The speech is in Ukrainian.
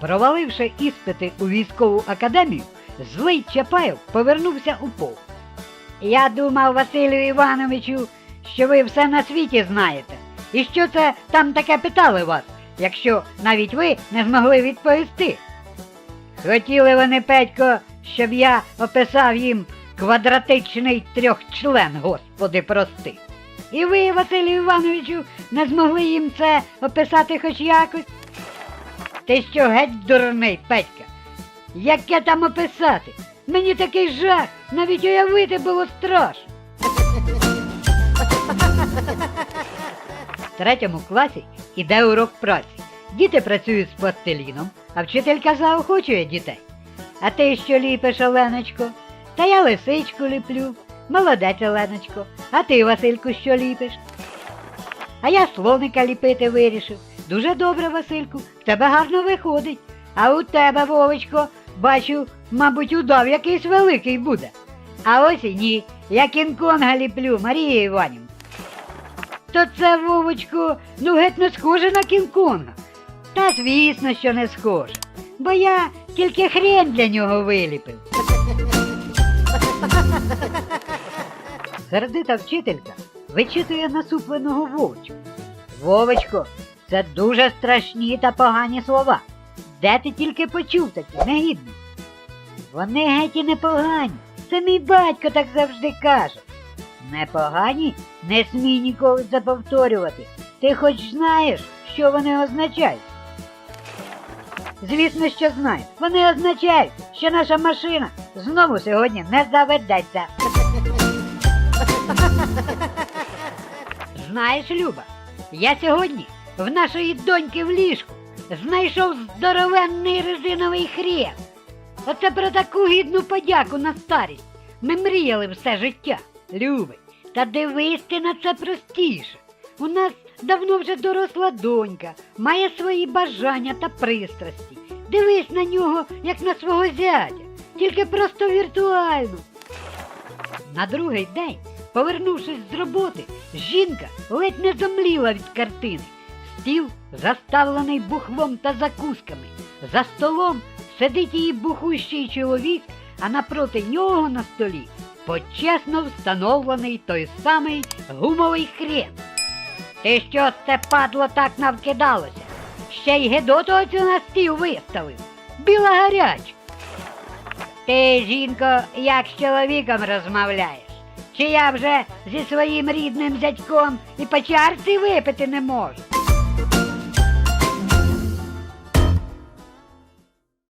Проваливши іспити у військову академію, злий Чапаєв повернувся у полк. Я думав, Василю Івановичу, що ви все на світі знаєте. І що це там таке питали вас, якщо навіть ви не змогли відповісти? Хотіли вони, Петько, щоб я описав їм квадратичний трьохчлен, господи, прости. І ви, Василю Івановичу, не змогли їм це описати хоч якось? Ти що геть дурний, Петька? Яке там описати? Мені такий жах, навіть уявити було страшно. В третьому класі іде урок праці. Діти працюють з пластиліном, а вчителька заохочує дітей. А ти що ліпиш, Оленочко? Та я лисичку ліплю. Молодець, Оленочко. А ти, Васильку, що ліпиш? А я слоника ліпити вирішив. Дуже добре, Васильку, в тебе гарно виходить. А у тебе, Вовочко, бачу, мабуть, удав якийсь великий буде. А ось і ні, я кінг-конга ліплю, Марія Іванівна. То це, Вовочко, ну геть не схоже на кінг-конга. Та звісно, що не схоже, бо я тільки хрень для нього виліпив. Сердита вчителька вичитує насупленого Вовочку. Вовочко, це дуже страшні та погані слова. Де ти тільки почув такі, негідні? Вони геть і непогані. Це мій батько так завжди каже. Непогані? Не смій ніколи це повторювати. Ти хоч знаєш, що вони означають? Звісно, що знаю. Вони означають, що наша машина знову сьогодні не заведеться. Знаєш, Люба, я сьогодні в нашої доньки в ліжку знайшов здоровенний резиновий хрен. Оце про таку гідну подяку на старість. Ми мріяли все життя, Любий. Та дивись ти на це простіше. У нас давно вже доросла донька, має свої бажання та пристрасті. Дивись на нього, як на свого зятя, тільки просто віртуально. На другий день, повернувшись з роботи, жінка ледь не зомліла від картини. Стіл заставлений бухлом та закусками. За столом сидить її бухущий чоловік, а напроти нього на столі почесно встановлений той самий гумовий хрен. Ти що це падло так навкидалося? Ще й гедоту оцю на стіл виставив. Біла гаряча. Ти, жінко, як з чоловіком розмовляєш? Чи я вже зі своїм рідним зятьком і по чарці випити не можу?